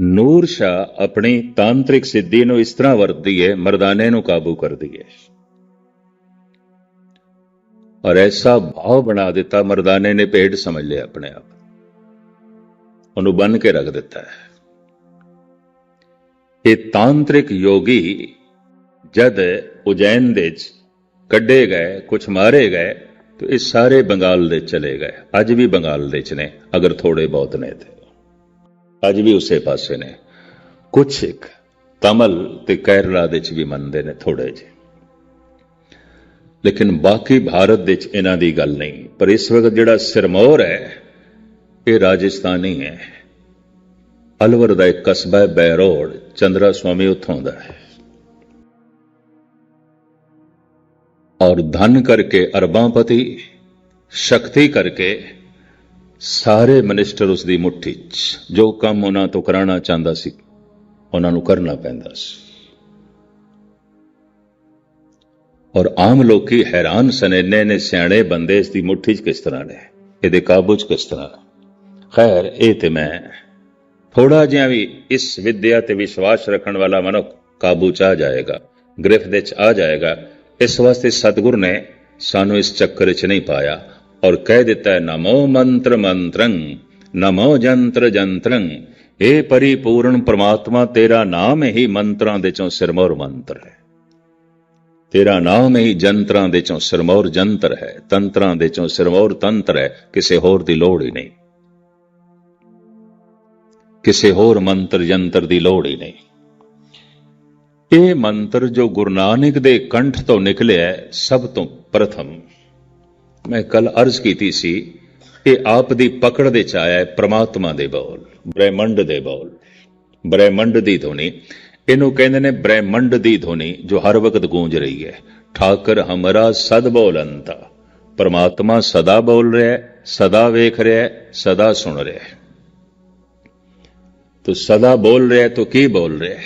ਨੂਰ ਸ਼ਾ ਆਪਣੀ ਤਾਂਤਰਿਕ ਸਿੱਧੀ ਨੂੰ ਇਸ ਤਰ੍ਹਾਂ ਵਰਤਦੀ ਹੈ ਮਰਦਾਨੇ ਨੂੰ ਕਾਬੂ ਕਰਦੀ ਹੈ ਔਰ ਐਸਾ ਭਾਵ ਬਣਾ ਦਿੱਤਾ ਮਰਦਾਨੇ ਨੇ ਭੇਡ ਸਮਝ ਲਿਆ ਆਪਣੇ ਆਪ। ਉਹਨੂੰ ਬੰਨ ਕੇ ਰੱਖ ਦਿੱਤਾ ਹੈ। ਇਹ ਤਾਂਤਰਿਕ ਯੋਗੀ ਜਦ ਉਜੈਨ ਦੇ ਚ ਕੱਢੇ ਗਏ ਕੁਝ ਮਾਰੇ ਗਏ, ਤੇ ਇਹ ਸਾਰੇ ਬੰਗਾਲ ਦੇ ਚਲੇ ਗਏ। ਅੱਜ ਵੀ ਬੰਗਾਲ ਦੇ ਚ ਨੇ, ਅਗਰ ਥੋੜੇ ਬਹੁਤ ਨੇ ਤੇ। ਅੱਜ ਵੀ ਉਸੇ ਪਾਸੇ ਨੇ। ਕੁਝ ਇੱਕ ਤਮਲ ਤੇ ਕੇਰਲਾ ਦੇ ਚ ਵੀ ਮੰਨਦੇ ਨੇ ਥੋੜੇ ਜਿਹੇ। ਲੇਕਿਨ ਬਾਕੀ ਭਾਰਤ ਦੇ ਚ ਇਹਨਾਂ ਦੀ ਗੱਲ ਨਹੀਂ। ਪਰ ਇਸ ਵਕਤ ਜਿਹੜਾ ਸਿਰਮੌਰ ਹੈ, ਇਹ ਰਾਜਸਥਾਨੀ ਹੈ। ਅਲਵਰ ਦਾ ਇੱਕ ਕਸਬਾ ਹੈ ਬੈਰੋਡ ਚੰਦਰਾ ਸਵਾਮੀ ਉੱਥੋਂ ਦਾ ਹੈ। ਔਰ ਧਨ ਕਰਕੇ ਅਰਬਾਂ ਪਤੀ, ਸ਼ਕਤੀ ਕਰਕੇ ਸਾਰੇ ਮਿਨਿਸਟਰ ਉਸ ਦੀ ਮੁੱਠੀ 'ਚ, ਜੋ ਕੰਮ ਉਹਨਾਂ ਤੋਂ ਕਰਾਉਣਾ ਚਾਹੁੰਦਾ ਸੀ, ਉਹਨਾਂ ਨੂੰ ਕਰਨਾ ਪੈਂਦਾ ਸੀ। ਔਰ ਆਮ ਲੋਕੀ ਹੈਰਾਨ ਸਨ, ਇੰਨੇ ਨੇ ਸਿਆਣੇ ਬੰਦੇ ਇਸ ਦੀ ਮੁੱਠੀ 'ਚ ਕਿਸ ਤਰ੍ਹਾਂ ਨੇ, ਇਹਦੇ ਕਾਬੂ 'ਚ ਕਿਸ ਤਰ੍ਹਾਂ ਖੈਰ, ਇਹ ਤੇ ਮੈਂ ਥੋੜਾ ਜਿਹਾ ਵੀ ਇਸ ਵਿਦਿਆ ਤੇ ਵਿਸ਼ਵਾਸ ਰੱਖਣ ਵਾਲਾ ਮਨੁੱਖ ਕਾਬੂ 'ਚ ਆ ਜਾਏਗਾ, ਗ੍ਰਿਫ ਦੇ 'ਚ ਆ ਜਾਏਗਾ, ਇਸ ਵਾਸਤੇ ਸਤਿਗੁਰ ਨੇ ਸਾਨੂੰ ਇਸ ਚੱਕਰ 'ਚ ਨਹੀਂ ਪਾਇਆ। ਔਰ ਕਹਿ ਦਿੱਤਾ ਹੈ, ਨਮੋ ਮੰਤਰ ਮੰਤਰੰ, ਨਮੋ ਜੰਤਰ ਜੰਤਰੰ ਇਹ ਪਰਿਪੂਰਨ ਪ੍ਰਮਾਤਮਾ, ਤੇਰਾ ਨਾਮ ਹੀ ਮੰਤਰਾਂ ਦੇ ਚੋਂ ਸਿਰਮੌਰ ਮੰਤਰ ਹੈ। ਤੇਰਾ ਨਾਮ ਹੀ ਜੰਤਰਾਂ ਦੇ ਚੋਂ ਸਿਰਮੌਰ ਜੰਤਰ ਹੈ, ਤੰਤਰਾਂ ਦੇ ਚੋਂ ਸਿਰਮੌਰ ਤੰਤਰ ਹੈ, ਕਿਸੇ ਹੋਰ ਦੀ ਲੋੜ ਹੀ ਨਹੀਂ। ਕਿਸੇ ਹੋਰ ਮੰਤਰ ਜੰਤਰ ਦੀ ਲੋੜ ਹੀ ਨਹੀਂ। ਇਹ ਮੰਤਰ ਜੋ ਗੁਰੂ ਨਾਨਕ ਦੇ ਕੰਠ ਤੋਂ ਨਿਕਲਿਆ ਸਭ ਤੋਂ ਪ੍ਰਥਮ ਮੈਂ ਕੱਲ ਅਰਜ਼ ਕੀਤੀ ਸੀ ਇਹ ਆਪ ਦੀ ਪਕੜ ਦੇ ਚ ਆਇਆ ਹੈ ਪ੍ਰਮਾਤਮਾ ਦੇ ਬੋਲ, ਬ੍ਰਹਿਮੰਡ ਦੇ ਬੋਲ। ਬ੍ਰਹਿਮੰਡ ਦੀ ਧੁਨੀ, ਇਹਨੂੰ ਕਹਿੰਦੇ ਨੇ ਬ੍ਰਹਿਮੰਡ ਦੀ ਧੁਨੀ, ਜੋ ਹਰ ਵਕਤ ਗੂੰਜ ਰਹੀ ਹੈ। ਠਾਕਰ ਹਮਰਾ ਸਦ ਬੋਲੰਤਾ ਪਰਮਾਤਮਾ ਸਦਾ ਬੋਲ ਰਿਹਾ ਹੈ, ਸਦਾ ਵੇਖ ਰਿਹਾ ਹੈ, ਸਦਾ ਸੁਣ ਰਿਹਾ ਹੈ। ਤੋ ਸਦਾ ਬੋਲ ਰਿਹਾ ਹੈ, ਤੋ ਕੀ ਬੋਲ ਰਿਹਾ ਹੈ?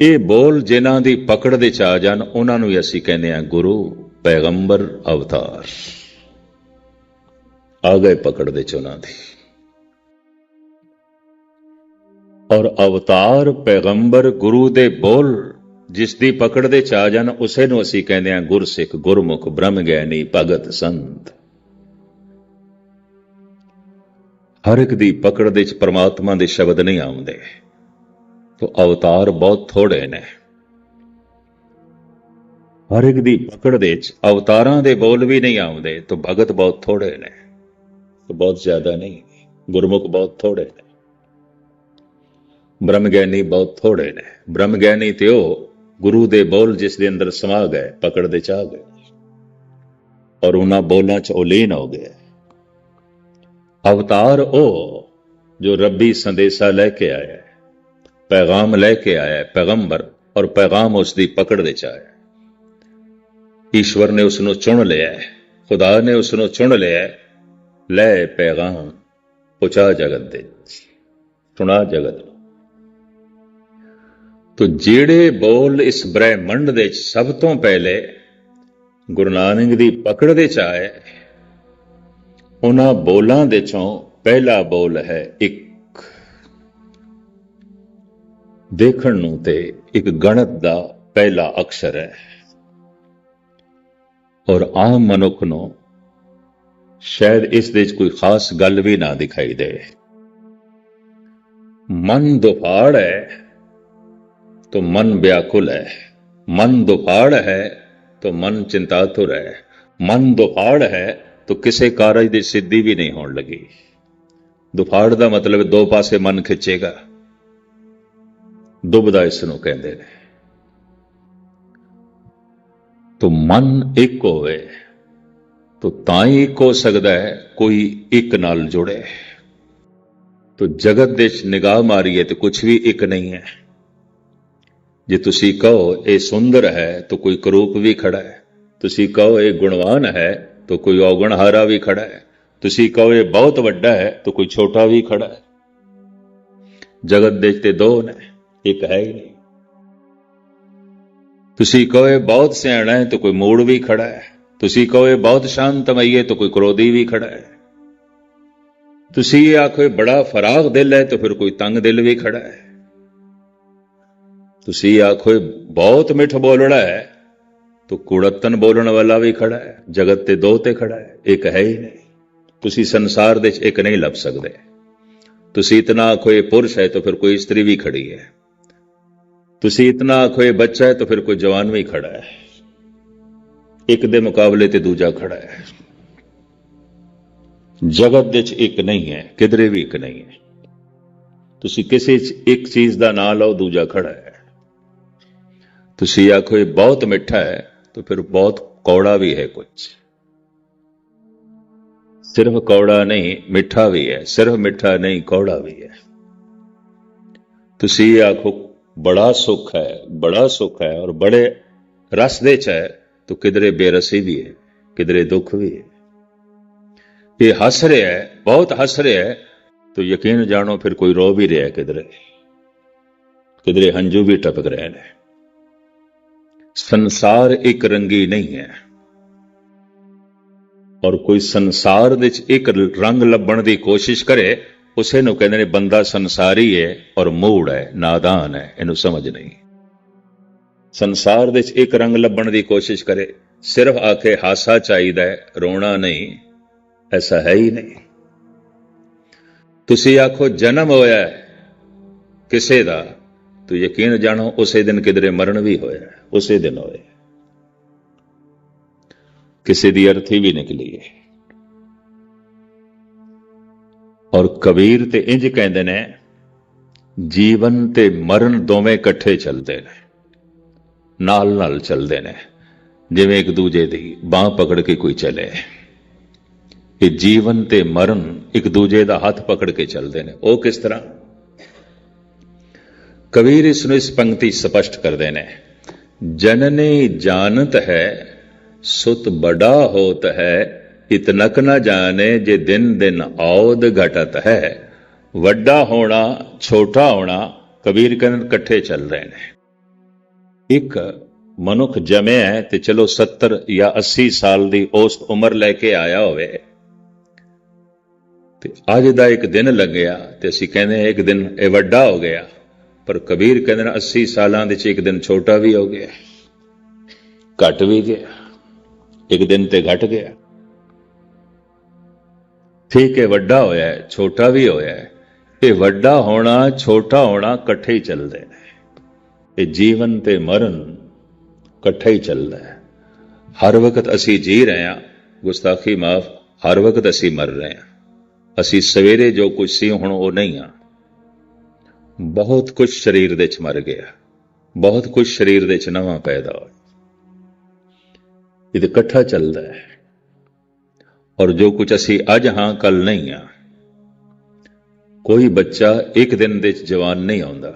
ਇਹ ਬੋਲ ਜਿਨ੍ਹਾਂ ਦੀ ਪਕੜ ਦੇ ਚ ਆ ਜਾਣ, ਉਹਨਾਂ ਨੂੰ ਹੀ ਅਸੀਂ ਕਹਿੰਦੇ ਆ ਗੁਰੂ। ਪੈਗੰਬਰ ਅਵਤਾਰ। ਆ ਗਏ ਪਕੜ ਦੇ ਚ ਉਹਨਾਂ ਦੀ। ਔਰ ਅਵਤਾਰ ਪੈਗੰਬਰ ਗੁਰੂ ਦੇ ਬੋਲ, ਜਿਸ ਦੀ ਪਕੜ ਦੇ ਚ ਆ ਜਾਣ, ਉਸੇ ਨੂੰ ਅਸੀਂ ਕਹਿੰਦੇ ਆ ਗੁਰਸਿੱਖ, ਗੁਰਮੁਖ ਬ੍ਰਹਮ ਗਿਆਨੀ ਭਗਤ ਸੰਤ। ਹਰ ਇੱਕ ਦੀ ਪਕੜ ਦੇ ਚ ਪ੍ਰਮਾਤਮਾ ਦੇ ਸ਼ਬਦ ਨਹੀਂ ਆਉਂਦੇ। ਤੋ ਅਵਤਾਰ ਬਹੁਤ ਥੋੜੇ ਨੇ। ਹਰ ਇੱਕ ਦੀ ਪਕੜ ਦੇ ਚ ਅਵਤਾਰਾਂ ਦੇ ਬੋਲ ਵੀ ਨਹੀਂ ਆਉਂਦੇ, ਤੋ ਭਗਤ ਬਹੁਤ ਥੋੜੇ ਨੇ। ਤੋ ਬਹੁਤ ਜ਼ਿਆਦਾ ਨਹੀਂ, ਗੁਰਮੁਖ ਬਹੁਤ ਥੋੜੇ ਨੇ। ਬ੍ਰਹਮ ਗਿਆਨੀ ਬਹੁਤ ਥੋੜੇ ਨੇ। ਬ੍ਰਹਮ ਗਿਆਨੀ ਤੇ ਉਹ ਗੁਰੂ ਦੇ ਬੋਲ ਜਿਸ ਦੇ ਅੰਦਰ ਸਮਾ ਗਏ, ਪਕੜ ਦੇ ਚ ਆ ਗਏ। ਔਰ ਉਹਨਾਂ ਬੋਲਾਂ ਚ ਉਹ ਲੀਨ ਹੋ ਗਏ ਅਵਤਾਰ ਉਹ ਜੋ ਰੱਬੀ ਸੰਦੇਸ਼ਾ ਲੈ ਕੇ ਆਇਆ ਪੈਗਾਮ ਲੈ ਕੇ ਆਇਆ ਪੈਗੰਬਰ ਔਰ ਪੈਗਾਮ ਉਸ ਦੀ ਪਕੜ ਦੇ ਚ ਆਇਆ ਈਸ਼ਵਰ ਨੇ ਉਸ ਨੂੰ ਚੁਣ ਲਿਆ ਹੈ, ਖੁਦਾ ਨੇ ਉਸ ਨੂੰ ਚੁਣ ਲਿਆ ਹੈ। ਲੈ ਪੈਗਾਮ ਪਹੁੰਚਾ ਜਗਤ ਦੇ ਸੁਣਾ ਜਗਤ ਨੂੰ। ਤੋ ਜਿਹੜੇ ਬੋਲ ਇਸ ਬ੍ਰਹਿਮੰਡ ਦੇ ਸਭ ਤੋਂ ਪਹਿਲੇ ਗੁਰੂ ਨਾਨਕ ਦੀ ਪਕੜ ਦੇ ਚ ਆਏ, ਉਹਨਾਂ ਬੋਲਾਂ ਦੇ ਚੋਂ ਪਹਿਲਾ ਬੋਲ ਹੈ ਇੱਕ। ਦੇਖਣ ਨੂੰ ਤੇ ਇੱਕ ਗਣਤ ਦਾ ਪਹਿਲਾ ਅਕਸ਼ਰ ਹੈ। ਔਰ ਆਮ ਮਨੁੱਖ ਨੂੰ ਸ਼ਾਇਦ ਇਸ ਦੇ ਵਿੱਚ ਕੋਈ ਖਾਸ ਗੱਲ ਵੀ ਨਾ ਦਿਖਾਈ ਦੇ ਮਨ ਦੁਫਾੜ ਹੈ तो मन व्याकुल है मन दुफाड़ है तो मन चिंतातुर है मन दुफाड़ है तो ਕਿਸੇ ਕਾਰਜ ਦੀ ਸਿੱਧੀ ਵੀ ਨਹੀਂ ਹੋਣ ਲੱਗੀ ਦੁਫਾੜ ਦਾ ਮਤਲਬ ਦੋ ਪਾਸੇ ਮਨ ਖਿੱਚੇਗਾ ਦੁਬਦਾ ਇਸ ਨੂੰ ਕਹਿੰਦੇ ਨੇ ਤੋ ਮਨ ਇੱਕ ਹੋਵੇ, ਤੋ ਤਾਂ ਹੀ ਇੱਕ ਹੋ ਸਕਦਾ ਹੈ, ਕੋਈ ਇੱਕ ਨਾਲ ਜੁੜੇ। ਤੋ ਜਗਤ ਦੇ ਨਿਗਾਹ ਮਾਰੀਏ ਤੇ ਕੁਝ ਵੀ ਇੱਕ ਨਹੀਂ ਹੈ। ਜੇ ਤੁਸੀਂ ਕਹੋ ਇਹ ਸੁੰਦਰ ਹੈ, ਤਾਂ ਕੋਈ ਕਰੂਪ ਵੀ ਖੜਾ ਹੈ। ਤੁਸੀਂ ਕਹੋ ਇਹ ਗੁਣਵਾਨ ਹੈ, ਤਾਂ ਕੋਈ ਔਗਣਹਾਰਾ ਵੀ ਖੜਾ ਹੈ। ਤੁਸੀਂ ਕਹੋ ਇਹ ਬਹੁਤ ਵੱਡਾ ਹੈ, ਤਾਂ ਕੋਈ ਛੋਟਾ ਵੀ ਖੜਾ ਹੈ। ਜਗਤ ਦੇ ਤੇ ਦੋ ਨੇ, ਇੱਕ ਹੈ ਹੀ ਨਹੀਂ। ਤੁਸੀਂ ਕਹੋ ਇਹ ਬਹੁਤ ਸਿਆਣਾ ਹੈ, ਤਾਂ ਕੋਈ ਮੂੜ ਵੀ ਖੜਾ ਹੈ। ਤੁਸੀਂ ਕਹੋ ਇਹ ਬਹੁਤ ਸ਼ਾਂਤਮਈ ਹੈ ਤਾਂ ਕੋਈ ਕ੍ਰੋਧੀ ਵੀ ਖੜਾ ਹੈ। ਤੁਸੀਂ ਇਹ ਆਖੋ ਇਹ ਬੜਾ ਫਰਾਗ ਦਿਲ ਹੈ, ਤਾਂ ਫਿਰ ਕੋਈ ਤੰਗ ਦਿਲ ਵੀ ਖੜਾ ਹੈ। ਤੁਸੀਂ ਆਖੋ ਬਹੁਤ ਮਿੱਠ ਬੋਲਣਾ ਹੈ, ਤਾਂ ਕੁੜਤਨ ਬੋਲਣ ਵਾਲਾ ਵੀ ਖੜਾ ਹੈ। ਜਗਤ ਤੇ ਦੋ ਤੇ ਖੜਾ ਹੈ, ਇੱਕ ਹੈ ਹੀ ਨਹੀਂ। ਤੁਸੀਂ ਸੰਸਾਰ ਦੇ ਵਿੱਚ ਇੱਕ ਨਹੀਂ ਲੱਭ ਸਕਦੇ। ਤੁਸੀਂ ਇਤਨਾ ਆਖੋ ਇਹ ਪੁਰਸ਼ ਹੈ, ਤਾਂ ਫਿਰ ਕੋਈ ਇਸਤਰੀ ਵੀ ਖੜੀ ਹੈ। ਤੁਸੀਂ ਇਤਨਾ ਆਖੋ ਇਹ ਬੱਚਾ ਹੈ ਤਾਂ ਫਿਰ ਕੋਈ ਜਵਾਨ ਵੀ ਖੜਾ ਹੈ। ਇੱਕ ਦੇ ਮੁਕਾਬਲੇ ਤੇ ਦੂਜਾ ਖੜਾ ਹੈ। ਜਗਤ ਦੇ ਵਿੱਚ ਇੱਕ ਨਹੀਂ ਹੈ, ਕਿਧਰੇ ਵੀ ਇੱਕ ਨਹੀਂ ਹੈ। ਤੁਸੀਂ ਕਿਸੇ ਇੱਕ ਚੀਜ਼ ਦਾ ਨਾਂ ਲਓ, ਦੂਜਾ ਖੜਾ ਹੈ। ਤੁਸੀਂ ਆਖੋ ਇਹ ਬਹੁਤ ਮਿੱਠਾ ਹੈ, ਤਾਂ ਫਿਰ ਬਹੁਤ ਕੌੜਾ ਵੀ ਹੈ ਕੁਝ। ਸਿਰਫ ਕੌੜਾ ਨਹੀਂ, ਮਿੱਠਾ ਵੀ ਹੈ। ਸਿਰਫ ਮਿੱਠਾ ਨਹੀਂ, ਕੌੜਾ ਵੀ ਹੈ। ਤੁਸੀਂ ਆਖੋ ਬੜਾ ਸੁੱਖ ਹੈ, ਬੜਾ ਸੁੱਖ ਹੈ ਔਰ ਬੜੇ ਰਸ ਦੇ ਚ ਹੈ, ਤਾਂ ਕਿਧਰੇ ਬੇਰਸੀ ਵੀ ਹੈ, ਕਿਧਰੇ ਦੁੱਖ ਵੀ ਹੈ। ਇਹ ਹੱਸ ਰਿਹਾ ਹੈ, ਬਹੁਤ ਹੱਸ ਰਿਹਾ ਹੈ, ਤਾਂ ਯਕੀਨ ਜਾਣੋ ਫਿਰ ਕੋਈ ਰੋ ਵੀ ਰਿਹਾ ਹੈ ਕਿਧਰੇ। ਕਿਧਰੇ ਹੰਝੂ ਵੀ ਟਪਕ ਰਹੇ ਨੇ। ਸੰਸਾਰ ਇੱਕ ਰੰਗੀ ਨਹੀਂ ਹੈ। ਔਰ ਕੋਈ ਸੰਸਾਰ ਵਿੱਚ ਇੱਕ ਰੰਗ ਲੱਭਣ ਦੀ ਕੋਸ਼ਿਸ਼ ਕਰੇ ਉਸੇ ਨੂੰ ਕਹਿੰਦੇ ਨੇ, ਬੰਦਾ ਸੰਸਾਰੀ ਹੈ ਔਰ ਮੂੜ ਹੈ ਨਾਦਾਨ ਹੈ ਇਹਨੂੰ ਸਮਝ ਨਹੀਂ। ਸੰਸਾਰ ਦੇ ਵਿੱਚ ਇੱਕ ਰੰਗ ਲੱਭਣ ਦੀ ਕੋਸ਼ਿਸ਼ ਕਰੇ, ਸਿਰਫ ਆਖੇ ਹਾਸਾ ਚਾਹੀਦਾ ਹੈ ਰੋਣਾ ਨਹੀਂ, ਐਸਾ ਹੈ ਹੀ ਨਹੀਂ। ਤੁਸੀਂ ਆਖੋ, ਜਨਮ ਹੋਇਆ ਕਿਸੇ ਦਾ, ਤੋ ਯਕੀਨ ਜਾਣੋ, ਉਸੇ ਦਿਨ ਕਿਧਰੇ ਮਰਨ ਵੀ ਹੋਇਆ ਉਸੇ ਦਿਨ ਹੋਇਆ ਕਿਸੇ ਦੀ ਅਰਥੀ ਵੀ ਨਿਕਲੀ ਹੈ ਔਰ ਕਬੀਰ ਤੇ ਇੰਜ ਕਹਿੰਦੇ ਨੇ, ਜੀਵਨ ਤੇ ਮਰਨ ਦੋਵੇਂ ਇਕੱਠੇ ਚੱਲਦੇ ਨੇ, ਨਾਲ ਨਾਲ ਚੱਲਦੇ ਨੇ, ਜਿਵੇਂ ਇੱਕ ਦੂਜੇ ਦੀ ਬਾਹ ਪਕੜ ਕੇ ਕੋਈ ਚੱਲੇ। ਇਹ ਜੀਵਨ ਤੇ ਮਰਨ ਇੱਕ ਦੂਜੇ ਦਾ ਹੱਥ ਪਕੜ ਕੇ ਚੱਲਦੇ ਨੇ। ਉਹ ਕਿਸ ਤਰ੍ਹਾਂ? ਕਬੀਰ ਇਸ ਨੂੰ ਇਸ ਪੰਕਤੀ ਸਪਸ਼ਟ ਕਰਦੇ ਨੇ, ਜਨਨੀ ਜਾਣਤ ਹੈ, ਸੁਤ ਬੜਾ ਹੋਤ ਹੈ ਇਤਨਕ ਨਾ ਜਾਣੇ, ਜੇ ਦਿਨ ਦਿਨ ਆਉਦ ਘਟਤ ਹੈ। ਵੱਡਾ ਹੋਣਾ, ਛੋਟਾ ਹੋਣਾ, ਕਬੀਰ ਕਹਿੰਦੇ ਇਕੱਠੇ ਚੱਲ ਰਹੇ ਨੇ। ਇੱਕ ਮਨੁੱਖ ਜਮਿਆ ਹੈ ਤੇ ਚਲੋ 70 ਜਾਂ 80 ਸਾਲ ਦੀ ਉਸ ਉਮਰ ਲੈ ਕੇ ਆਇਆ ਹੋਵੇ। ਤੇ ਅੱਜ ਦਾ ਇੱਕ ਦਿਨ ਲੱਗਿਆ ਤੇ ਅਸੀਂ ਕਹਿੰਦੇ ਇੱਕ ਦਿਨ ਇਹ ਵੱਡਾ ਹੋ ਗਿਆ, ਪਰ ਕਬੀਰ ਕਹਿੰਦੇ ਨੇ 80 ਸਾਲਾਂ ਦੇ ਚ ਇੱਕ ਦਿਨ ਛੋਟਾ ਵੀ ਹੋ ਗਿਆ। ਘਟ ਵੀ ਗਿਆ। ਇੱਕ ਦਿਨ ਤੇ ਘਟ ਗਿਆ। ਠੀਕ ਹੈ ਵੱਡਾ ਹੋਇਆ ਹੈ, ਛੋਟਾ ਵੀ ਹੋਇਆ ਹੈ ਇਹ ਵੱਡਾ ਹੋਣਾ, ਛੋਟਾ ਹੋਣਾ ਇਕੱਠੇ ਹੀ ਚੱਲਦੇ ਨੇ ਇਹ ਜੀਵਨ ਤੇ ਮਰਨ ਇਕੱਠਾ ਹੀ ਚੱਲਦਾ ਹੈ। ਹਰ ਵਕਤ ਅਸੀਂ ਜੀ ਰਹੇ ਹਾਂ, ਗੁਸਤਾਖੀ ਮਾਫ, ਹਰ ਵਕਤ ਅਸੀਂ ਮਰ ਰਹੇ ਹਾਂ। ਅਸੀਂ ਸਵੇਰੇ ਜੋ ਕੁਝ ਸੀ, ਹੁਣ ਉਹ ਨਹੀਂ ਆ। ਬਹੁਤ ਕੁਝ ਸਰੀਰ ਦੇ ਚ ਮਰ ਗਿਆ, ਬਹੁਤ ਕੁਝ ਸਰੀਰ ਦੇ ਚ ਨਵਾਂ ਪੈਦਾ ਹੋਇਆ। ਇਹ ਇਕੱਠਾ ਚੱਲਦਾ ਹੈ। ਔਰ ਜੋ ਕੁਝ ਅਸੀਂ ਅੱਜ ਹਾਂ ਕੱਲ ਨਹੀਂ ਆ ਕੋਈ ਬੱਚਾ ਇੱਕ ਦਿਨ ਦੇ ਵਿੱਚ ਜਵਾਨ ਨਹੀਂ ਆਉਂਦਾ।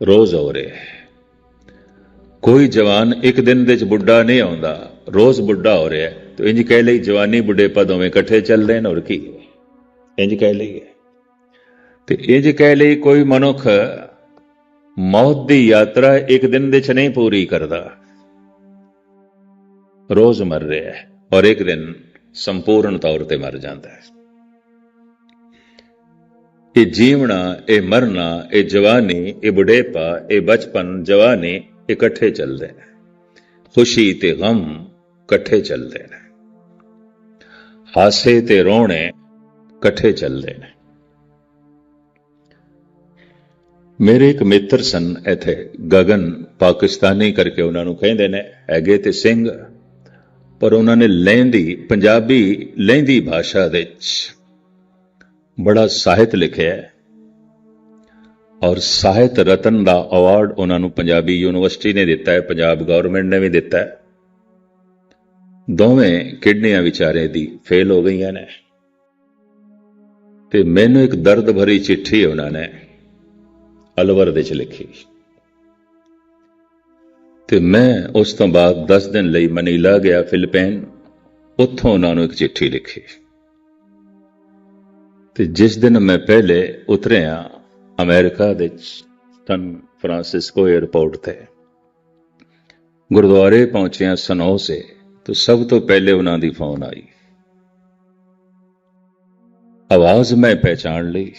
ਰੋਜ਼ ਹੋ ਰਿਹਾ ਕੋਈ ਜਵਾਨ ਇੱਕ ਦਿਨ ਦੇ ਵਿੱਚ ਬੁੱਢਾ ਨਹੀਂ ਆਉਂਦਾ। ਰੋਜ਼ ਬੁੱਢਾ ਹੋ ਰਿਹਾ ਹੈ। ਤੋ ਇੰਜ ਕਹਿ ਲਈ, ਜਵਾਨੀ ਬੁੱਢੇਪਾ ਦੋਵੇਂ ਇਕੱਠੇ ਚੱਲਦੇ ਨੇ ਔਰ ਕੀ ਇੰਜ ਕਹਿ ਲਈਏ ਤੇ ਇੰਜ ਕਹਿ ਲਈ, ਕੋਈ ਮਨੁੱਖ ਮੌਤ ਦੀ ਯਾਤਰਾ ਇੱਕ ਦਿਨ ਦੇ ਵਿੱਚ ਨਹੀਂ ਪੂਰੀ ਕਰਦਾ। ਰੋਜ਼ ਮਰ ਰਿਹਾ ਹੈ ਔਰ ਇੱਕ ਦਿਨ ਸੰਪੂਰਨ ਤੌਰ ਤੇ ਮਰ ਜਾਂਦਾ ਹੈ। ਇਹ ਜੀਵਣਾ, ਇਹ ਮਰਨਾ, ਇਹ ਜਵਾਨੀ, ਇਹ ਬੁਢੇਪਾ, ਇਹ ਬਚਪਨ, ਜਵਾਨੀ ਇਕੱਠੇ ਚੱਲਦੇ ਨੇ। ਖੁਸ਼ੀ ਤੇ ਗਮ ਇਕੱਠੇ ਚੱਲਦੇ ਨੇ। ਹਾਸੇ ਤੇ ਰੋਣੇ ਇਕੱਠੇ ਚੱਲਦੇ ਨੇ। ਮੇਰੇ ਇੱਕ ਮਿੱਤਰ ਸਨ ਇੱਥੇ, ਗਗਨ ਪਾਕਿਸਤਾਨੀ ਕਰਕੇ ਉਹਨਾਂ ਨੂੰ ਕਹਿੰਦੇ ਨੇ, ਹੈਗੇ ਤੇ ਸਿੰਘ। ਪਰ ਉਹਨਾਂ ਨੇ ਲਹਿੰਦੀ ਪੰਜਾਬੀ ਲਹਿੰਦੀ ਭਾਸ਼ਾ ਵਿੱਚ। ਬੜਾ ਸਾਹਿਤ ਲਿਖਿਆ ਹੈ। ਔਰ ਸਾਹਿਤ ਰਤਨ ਦਾ ਅਵਾਰਡ ਉਹਨਾਂ ਨੂੰ ਪੰਜਾਬੀ ਯੂਨੀਵਰਸਿਟੀ ਨੇ ਦਿੱਤਾ ਹੈ, ਪੰਜਾਬ ਗਵਰਨਮੈਂਟ ਨੇ ਵੀ ਦਿੱਤਾ ਹੈ। ਦੋਵੇਂ ਕਿਡਨੀਆਂ ਵਿਚਾਰੇ ਦੀ ਫੇਲ ਹੋ ਗਈਆਂ ਨੇ। ਤੇ ਮੈਨੂੰ ਇੱਕ ਦਰਦ ਭਰੀ ਚਿੱਠੀ ਉਹਨਾਂ ਨੇ ਅਲਵਰ ਦੇ ਚ ਲਿਖੀ। ਤੇ ਮੈਂ ਉਸ ਤੋਂ ਬਾਅਦ 10 ਦਿਨ ਲਈ ਮਨੀਲਾ ਗਿਆ ਫਿਲੀਪੀਨ ਉੱਥੋਂ ਉਹਨਾਂ ਨੂੰ ਇੱਕ ਚਿੱਠੀ ਲਿਖੀ। ਤੇ ਜਿਸ ਦਿਨ ਮੈਂ ਪਹਿਲੇ ਉਤਰਿਆ ਅਮਰੀਕਾ ਦੇ ਸਨ ਫਰਾਂਸਿਸਕੋ 에ਅਰਪੋਰਟ ਤੇ। ਗੁਰਦੁਆਰੇ ਪਹੁੰਚਿਆ ਸਨੋ ਸੇ, ਤਾਂ ਸਭ ਤੋਂ ਪਹਿਲੇ ਉਹਨਾਂ ਦੀ ਫੋਨ ਆਈ। ਆਵਾਜ਼ ਮੈਂ ਪਹਿਚਾਣ ਲਈ।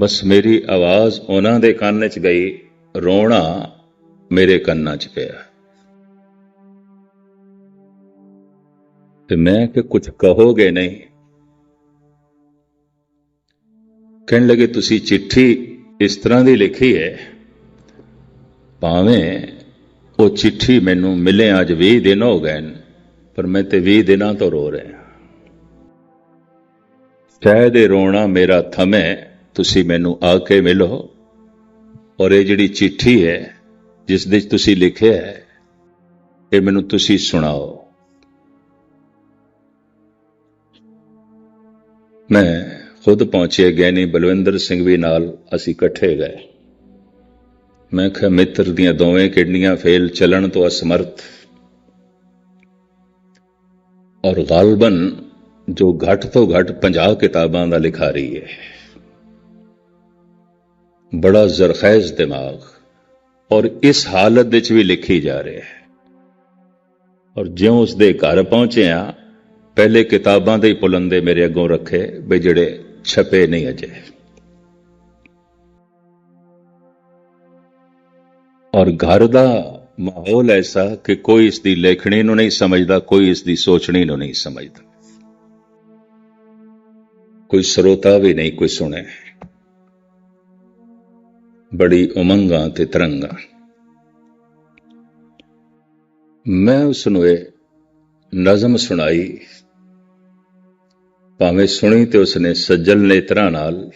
ਬਸ ਮੇਰੀ ਆਵਾਜ਼ ਉਹਨਾਂ ਦੇ ਕੰਨ 'ਚ ਗਈ, ਰੋਣਾ ਮੇਰੇ ਕੰਨਾਂ 'ਚ ਪਿਆ ਤੇ ਮੈਂ ਕਿ ਕੁਝ ਕਹੋਗੇ ਨਹੀਂ? ਕਹਿਣ ਲੱਗੇ, ਤੁਸੀਂ ਚਿੱਠੀ ਇਸ ਤਰ੍ਹਾਂ ਦੀ ਲਿਖੀ ਹੈ, ਭਾਵੇਂ ਉਹ ਚਿੱਠੀ ਮੈਨੂੰ ਮਿਲੇ ਅੱਜ 20 ਦਿਨ ਹੋ ਗਏ ਪਰ ਮੈਂ ਤੇ 20 ਦਿਨਾਂ ਤੋਂ ਰੋ ਰਿਹਾ ਸ਼ਾਇਦ ਇਹ ਰੋਣਾ ਮੇਰਾ ਥਮੇ ਤੁਸੀਂ ਮੈਨੂੰ ਆ ਕੇ ਮਿਲੋ ਔਰ ਇਹ ਜਿਹੜੀ ਚਿੱਠੀ ਹੈ ਜਿਸ ਦੇ ਤੁਸੀਂ ਲਿਖਿਆ ਹੈ ਇਹ ਮੈਨੂੰ ਤੁਸੀਂ ਸੁਣਾਓ। ਮੈਂ ਖੁਦ ਪਹੁੰਚੇ ਗਿਆਨੀ ਬਲਵਿੰਦਰ ਸਿੰਘ ਵੀ ਨਾਲ ਅਸੀਂ ਇਕੱਠੇ ਗਏ। ਮੈਂ ਕਿਹਾ, ਮਿੱਤਰ ਦੀਆਂ ਦੋਵੇਂ ਕਿਡਨੀਆਂ ਫੇਲ ਚੱਲਣ ਤੋਂ ਅਸਮਰਥ ਔਰ ਗਾਲਬਨ ਜੋ ਘੱਟ ਤੋਂ ਘੱਟ 50 ਕਿਤਾਬਾਂ ਦਾ ਲਿਖਾਰੀ ਹੈ। ਬੜਾ ਜ਼ਰਖੈਜ਼ ਦਿਮਾਗ। ਔਰ ਇਸ ਹਾਲਤ ਵਿੱਚ ਵੀ ਲਿਖੀ ਜਾ ਰਿਹਾ ਹੈ। ਔਰ ਜਿਉਂ ਉਸ ਦੇ ਘਰ ਆ ਪਹਿਲੇ ਕਿਤਾਬਾਂ ਦੇ ਹੀ ਪੁਲੰਦੇ ਮੇਰੇ ਅੱਗੋਂ ਰੱਖੇ ਵੀ ਜਿਹੜੇ ਛਪੇ ਨਹੀਂ ਅਜੇ। ਔਰ ਘਰ ਦਾ ਮਾਹੌਲ ਐਸਾ ਕਿ ਕੋਈ ਇਸ ਦੀ ਲੇਖਣੀ ਨੂੰ ਨਹੀਂ ਸਮਝਦਾ, ਕੋਈ ਇਸ ਦੀ ਸੋਚਣੀ ਨੂੰ ਨਹੀਂ ਸਮਝਦਾ। ਕੋਈ ਸਰੋਤਾ ਵੀ ਨਹੀਂ, ਕੋਈ ਸੁਣੇ ਬੜੀ ਉਮੰਗਾਂ ਤੇ ਤਰੰਗਾਂ। ਮੈਂ ਉਸ ਨੂੰ ਇਹ ਨਜ਼ਮ ਸੁਣਾਈ। ਭਾਵੇਂ ਸੁਣੀ ਤੇ ਉਸਨੇ ਸੱਜਲ ਨੇਤਰਾਂ ਨਾਲ।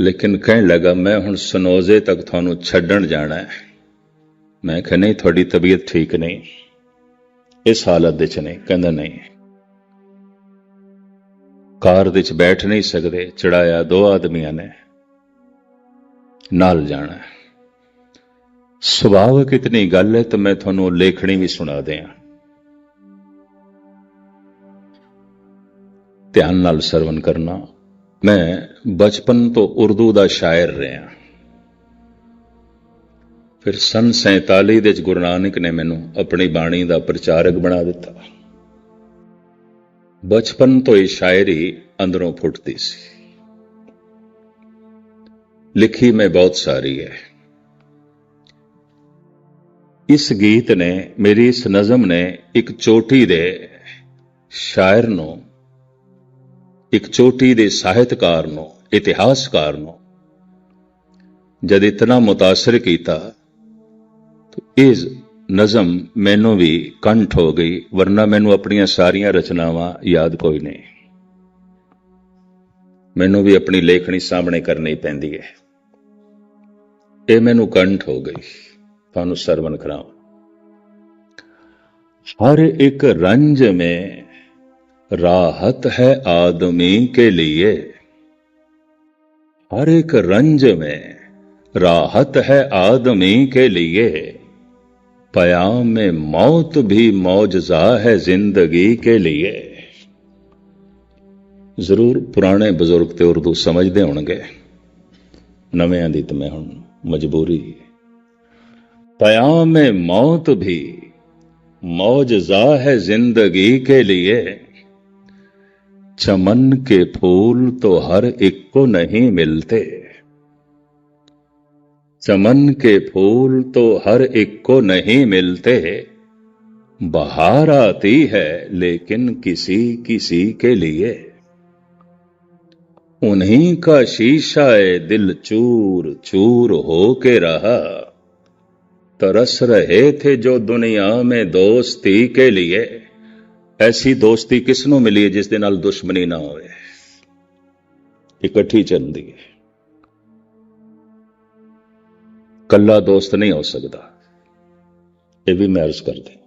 ਲੇਕਿਨ ਕਹਿਣ ਲੱਗਾ, ਮੈਂ ਹੁਣ ਸਨੋਜ਼ੇ ਤੱਕ ਤੁਹਾਨੂੰ ਛੱਡਣ ਜਾਣਾ ਹੈ। ਮੈਂ ਕਿਹਾ, ਨਹੀਂ, ਤੁਹਾਡੀ ਤਬੀਅਤ ਠੀਕ ਨਹੀਂ। ਇਸ ਹਾਲਤ ਦੇ ਵਿੱਚ ਨਹੀਂ। ਕਹਿੰਦਾ, ਨਹੀਂ। ਕਾਰ ਦੇ ਵਿੱਚ ਬੈਠ ਨਹੀਂ ਸਕਦੇ। ਚੜਾਇਆ ਦੋ ਆਦਮੀਆਂ ਨੇ। ਨਾਲ ਜਾਣਾ ਹੈ। ਸੁਭਾਵਕ ਇਤਨੀ ਗੱਲ ਹੈ ਤਾਂ ਮੈਂ ਤੁਹਾਨੂੰ ਲੇਖਣੀ ਵੀ ਸੁਣਾ ਦਿਆਂ। ਧਿਆਨ ਨਾਲ ਸਰਵਨ ਕਰਨਾ। ਮੈਂ ਬਚਪਨ ਤੋਂ ਉਰਦੂ ਦਾ ਸ਼ਾਇਰ ਰਿਹਾ। ਫਿਰ ਸਨ 47 ਦੇ ਵਿੱਚ ਗੁਰੂ ਨਾਨਕ ਨੇ ਮੈਨੂੰ ਆਪਣੀ ਬਾਣੀ ਦਾ ਪ੍ਰਚਾਰਕ ਬਣਾ ਦਿੱਤਾ। ਬਚਪਨ ਤੋਂ ਇਹ ਸ਼ਾਇਰੀ ਅੰਦਰੋਂ ਫੁੱਟਦੀ ਸੀ। ਲਿਖੀ ਮੈਂ ਬਹੁਤ ਸਾਰੀ ਹੈ। ਇਸ ਗੀਤ ਨੇ ਮੇਰੀ ਇਸ ਨਜ਼ਮ ਨੇ ਇੱਕ ਚੋਟੀ ਦੇ ਸ਼ਾਇਰ ਨੂੰ, ਇੱਕ ਚੋਟੀ ਦੇ ਸਾਹਿਤਕਾਰ ਨੂੰ, ਇਤਿਹਾਸਕਾਰ ਨੂੰ ਜਦ ਇਤਨਾ ਮੁਤਾਸਰ ਕੀਤਾ, ਤਾਂ ਇਹ ਨਜ਼ਮ ਮੈਨੂੰ ਵੀ ਕੰਠ ਹੋ ਗਈ, ਵਰਨਾ ਮੈਨੂੰ ਆਪਣੀਆਂ ਸਾਰੀਆਂ ਰਚਨਾਵਾਂ ਯਾਦ ਕੋਈ ਨਹੀਂ। ਮੈਨੂੰ ਵੀ ਆਪਣੀ ਲੇਖਣੀ ਸਾਹਮਣੇ ਕਰਨੀ ਪੈਂਦੀ ਹੈ। ਇਹ ਮੈਨੂੰ ਕੰਠ ਹੋ ਗਈ ਤੁਹਾਨੂੰ ਸਰਵਨ ਕਰਾਵਾਂ हर एक रंज में राहत है आदमी के लिए हर एक रंज में राहत है आदमी के लिए पयाम में मौत भी मौजजा है जिंदगी के लिए ਜ਼ਰੂਰ ਪੁਰਾਣੇ ਬਜ਼ੁਰਗ ਤੇ ਉਰਦੂ ਸਮਝਦੇ ਹੋਣਗੇ ਨਵਿਆਂ ਦੀ ਤਾਂ ਮੈਂ ਹੁਣ मजबूरी। पयाम में मौत भी मौजजा है ज़िंदगी के लिए। चमन के फूल तो हर एक को नहीं मिलते। चमन के फूल तो हर एक को नहीं मिलते। बाहर आती है लेकिन किसी किसी के लिए। उन्हीं का शीशा दिल चूर चूर हो के रहा तरस रहे थे जो दुनिया में दोस्ती के लिए ਐਸੀ ਦੋਸਤੀ ਕਿਸ ਨੂੰ ਮਿਲੀ ਹੈ ਜਿਸ ਦੇ ਨਾਲ ਦੁਸ਼ਮਣੀ ਨਾ ਹੋਵੇ ਇਕੱਠੀ ਚੱਲਦੀ ਹੈ ਕੱਲਾ ਦੋਸਤ ਨਹੀਂ ਹੋ ਸਕਦਾ ਇਹ ਵੀ ਮੈਂ ਅਰਜ਼ ਕਰਦਾ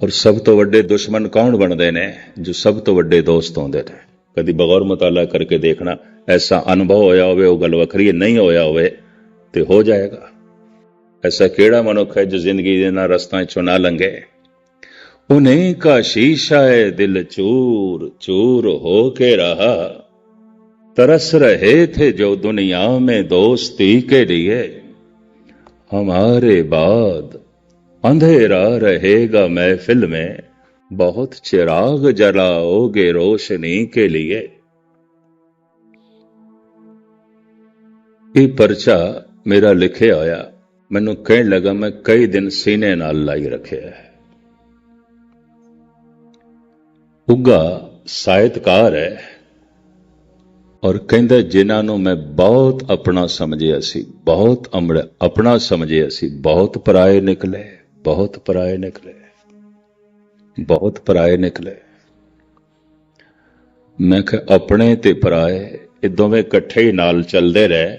ਔਰ ਸਭ ਤੋਂ ਵੱਡੇ ਦੁਸ਼ਮਣ ਕੌਣ ਬਣਦੇ ਨੇ ਜੋ ਸਭ ਤੋਂ ਵੱਡੇ ਦੋਸਤ ਹੁੰਦੇ ਨੇ ਕਦੀ ਬਗੌਰ ਮਤਾਲਾ ਕਰਕੇ ਦੇਖਣਾ ਐਸਾ ਅਨੁਭਵ ਹੋਇਆ ਹੋਵੇ ਉਹ ਗੱਲ ਵੱਖਰੀ ਹੈ ਨਹੀਂ ਹੋਇਆ ਹੋਵੇ ਤੇ ਹੋ ਜਾਏਗਾ ਐਸਾ ਕਿਹੜਾ ਮਨੁੱਖ ਹੈ ਜੋ ਜ਼ਿੰਦਗੀ ਦੇ ਨਾਲ ਰਸਤਾ ਚੋਂ ਨਾ ਲੰਘੇ उन्हीं का शीशा है दिल चूर चूर हो के रहा तरस रहे थे जो दुनिया में दोस्ती के लिए हमारे बाद अंधेरा रहेगा महफिल में बहुत चिराग जलाओगे रोशनी के लिए ਇਹ ਪਰਚਾ ਮੇਰਾ ਲਿਖਿਆ ਹੋਇਆ ਮੈਨੂੰ ਕਹਿਣ ਲੱਗਾ ਮੈਂ ਕਈ ਦਿਨ ਸੀਨੇ ਨਾਲ ਲਾਈ ਰੱਖਿਆ ਹੈ ਉੱਗਾ ਸਾਹਿਤਕਾਰ ਹੈ ਔਰ ਕਹਿੰਦਾ ਜਿਨ੍ਹਾਂ ਨੂੰ ਮੈਂ ਬਹੁਤ ਆਪਣਾ ਸਮਝਿਆ ਸੀ ਬਹੁਤ ਅਮੜ ਆਪਣਾ ਸਮਝਿਆ ਸੀ ਬਹੁਤ ਪਰਾਏ ਨਿਕਲੇ ਬਹੁਤ ਪਰਾਏ ਨਿਕਲੇ ਬਹੁਤ ਪਰਾਏ ਨਿਕਲੇ। ਮੈਂ ਕਿਹਾ, ਆਪਣੇ ਤੇ ਪਰਾਏ, ਇਹ ਦੋਵੇਂ ਇਕੱਠੇ ਹੀ ਨਾਲ ਚੱਲਦੇ ਰਹੇ,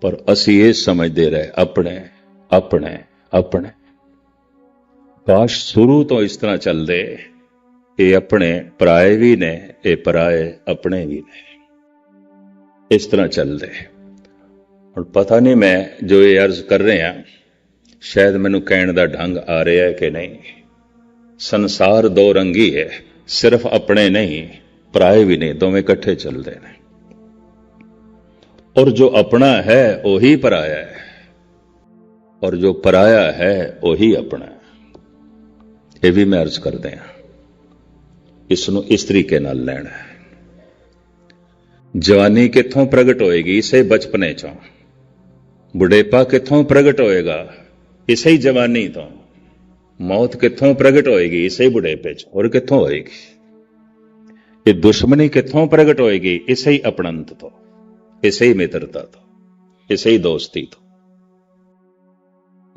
ਪਰ ਅਸੀਂ ਇਹ ਸਮਝਦੇ ਰਹੇ, ਆਪਣੇ ਆਪਣੇ ਆਪਣੇ। ਕਾਸ਼ ਸ਼ੁਰੂ ਤੋਂ ਇਸ ਤਰ੍ਹਾਂ ਚੱਲਦੇ, ਇਹ ਆਪਣੇ ਪਰਾਏ ਵੀ ਨੇ, ਇਹ ਪਰਾਏ ਆਪਣੇ ਵੀ ਨੇ। ਇਸ ਤਰ੍ਹਾਂ ਚੱਲਦੇ। ਹੁਣ ਪਤਾ ਨਹੀਂ ਮੈਂ ਜੋ ਇਹ ਅਰਜ਼ ਕਰ ਰਿਹਾ, ਸ਼ਾਇਦ ਮੈਨੂੰ ਕਹਿਣ ਦਾ ਢੰਗ ਆ ਰਿਹਾ ਹੈ ਕਿ ਨਹੀਂ। ਸੰਸਾਰ ਦੋ ਰੰਗੀ ਹੈ, ਸਿਰਫ ਆਪਣੇ ਨਹੀਂ, ਪਰਾਏ ਵੀ ਨੇ ਦੋਵੇਂ ਇਕੱਠੇ ਚੱਲਦੇ ਨੇ। ਔਰ ਜੋ ਆਪਣਾ ਹੈ, ਉਹੀ ਪਰਾਇਆ ਹੈ। ਔਰ ਜੋ ਪਰਾਇਆ ਹੈ, ਉਹੀ ਆਪਣਾ ਇਹ ਵੀ ਮੈਂ ਅਰਜ਼ ਕਰਦੇ ਹਾਂ, ਇਸ ਨੂੰ ਇਸ ਤਰੀਕੇ ਨਾਲ ਲੈਣਾ ਹੈ। ਜਵਾਨੀ ਕਿੱਥੋਂ ਪ੍ਰਗਟ ਹੋਏਗੀ, ਇਸੇ ਬਚਪਨੇ ਚੋਂ। ਬੁਢੇਪਾ ਕਿੱਥੋਂ ਪ੍ਰਗਟ ਹੋਏਗਾ, ਇਸੇ ਹੀ ਜਵਾਨੀ ਤੋਂ। ਮੌਤ ਕਿੱਥੋਂ ਪ੍ਰਗਟ ਹੋਏਗੀ? ਇਸੇ ਬੁਢੇਪੇ ਚ। ਹੋਰ ਕਿੱਥੋਂ ਹੋਏਗੀ? ਇਹ ਦੁਸ਼ਮਣੀ ਕਿੱਥੋਂ ਪ੍ਰਗਟ ਹੋਏਗੀ? ਇਸੇ ਹੀ ਅਪਣੰਤ ਤੋਂ। ਇਸੇ ਹੀ ਮਿੱਤਰਤਾ ਤੋਂ। ਇਸੇ ਹੀ ਦੋਸਤੀ ਤੋਂ।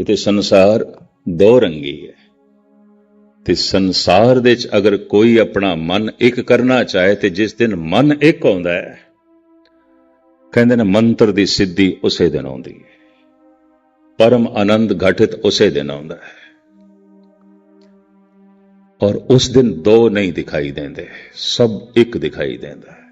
ਇਹ ਸੰਸਾਰ ਦੋ ਰੰਗੀ ਹੈ। ਤੇ ਸੰਸਾਰ ਦੇ ਚ ਅਗਰ ਕੋਈ ਆਪਣਾ ਮਨ ਇੱਕ ਕਰਨਾ ਚਾਹੇ ਤੇ ਜਿਸ ਦਿਨ ਮਨ ਇੱਕ ਹੁੰਦਾ ਹੈ, ਕਹਿੰਦੇ ਨੇ ਮੰਤਰ ਦੀ ਸਿੱਧੀ ਉਸੇ ਦਿਨ ਆਉਂਦੀ ਹੈ। ਪਰਮ ਆਨੰਦ ਘਟਿਤ ਉਸੇ ਦਿਨ ਆਉਂਦਾ ਹੈ। ਔਰ ਉਸ ਦਿਨ ਦੋ ਨਹੀਂ ਦਿਖਾਈ ਦਿੰਦੇ ਸਭ ਇੱਕ ਦਿਖਾਈ ਦਿੰਦਾ ਹੈ।